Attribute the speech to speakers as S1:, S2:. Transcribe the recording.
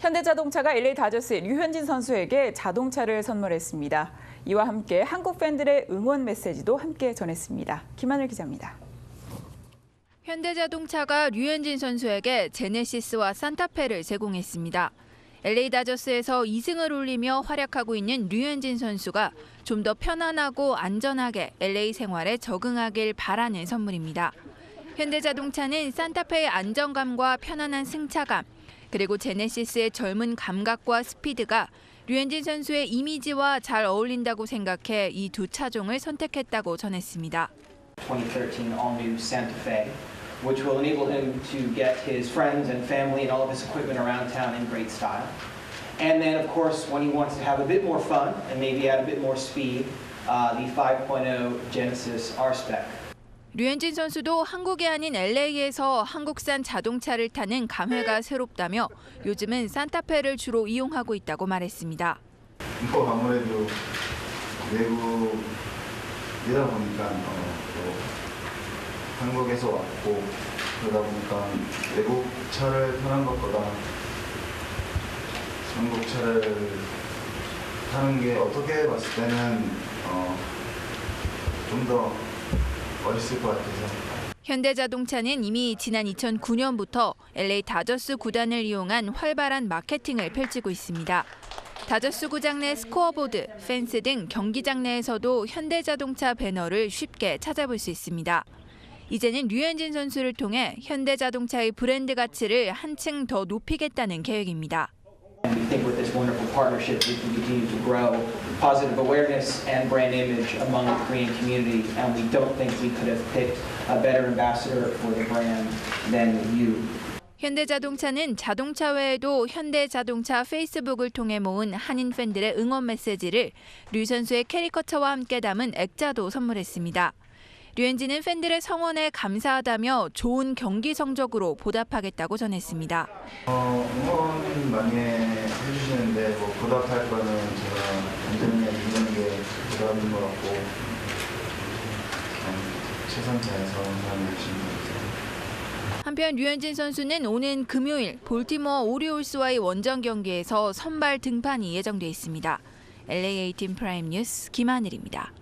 S1: 현대자동차가 LA 다저스의 류현진 선수에게 자동차를 선물했습니다. 이와 함께 한국 팬들의 응원 메시지도 함께 전했습니다. 김하늘 기자입니다.
S2: 현대자동차가 류현진 선수에게 제네시스와 산타페를 제공했습니다. LA 다저스에서 2승을 올리며 활약하고 있는 류현진 선수가 좀 더 편안하고 안전하게 LA 생활에 적응하길 바라는 선물입니다. 현대자동차는 산타페의 안정감과 편안한 승차감, 그리고 제네시스의 젊은 감각과 스피드가 류현진 선수의 이미지와 잘 어울린다고 생각해 이 두 차종을 선택했다고 전했습니다.
S3: 2013 all-new Santa Fe, which will enable him to get his friends and family and all of his equipment around town in great style. And then, of course, when he wants to have a bit more fun and maybe add a bit more speed, uh, the 5.0 Genesis R-Spec.
S2: 류현진 선수도 한국이 아닌 LA에서 한국산 자동차를 타는 감회가 새롭다며 요즘은 산타페를 주로 이용하고 있다고 말했습니다.
S4: 뭐 아무래도 외국이다 보니까 어, 또 한국에서 왔고 그러다 보니까 외국 차를 타는 것보다 한국 차를 타는 게 어떻게 봤을 때는 어, 좀더 멋있을 것 같아서
S2: 현대자동차는 이미 지난 2009년부터 LA 다저스 구단을 이용한 활발한 마케팅을 펼치고 있습니다. 다저스 구장 내 스코어보드, 펜스 등 경기장 내에서도 현대자동차 배너를 쉽게 찾아볼 수 있습니다. 이제는 류현진 선수를 통해 현대자동차의 브랜드 가치를 한층 더 높이겠다는 계획입니다.
S3: And we think with this wonderful partnership, we can continue to grow positive awareness and brand image among the Korean community. And we don't think we could have picked a better ambassador for the brand than you.
S2: 현대자동차는 자동차 외에도 현대자동차 페이스북을 통해 모은 한인 팬들의 응원 메시지를 류 선수의 캐리커처와 함께 담은 액자도 선물했습니다. 류현진은 팬들의 성원에 감사하다며 좋은 경기 성적으로 보답하겠다고 전했습니다.
S4: 어, 응원 많이 해주시는데 뭐 보답할 거는 제가 안전에 이기는 게 보답인 것 같고 어, 최선 다해서 하겠습니다.
S2: 한편 류현진 선수는 오는 금요일 볼티모어 오리올스와의 원정 경기에서 선발 등판이 예정돼 있습니다. LA18 프라임 뉴스 김하늘입니다.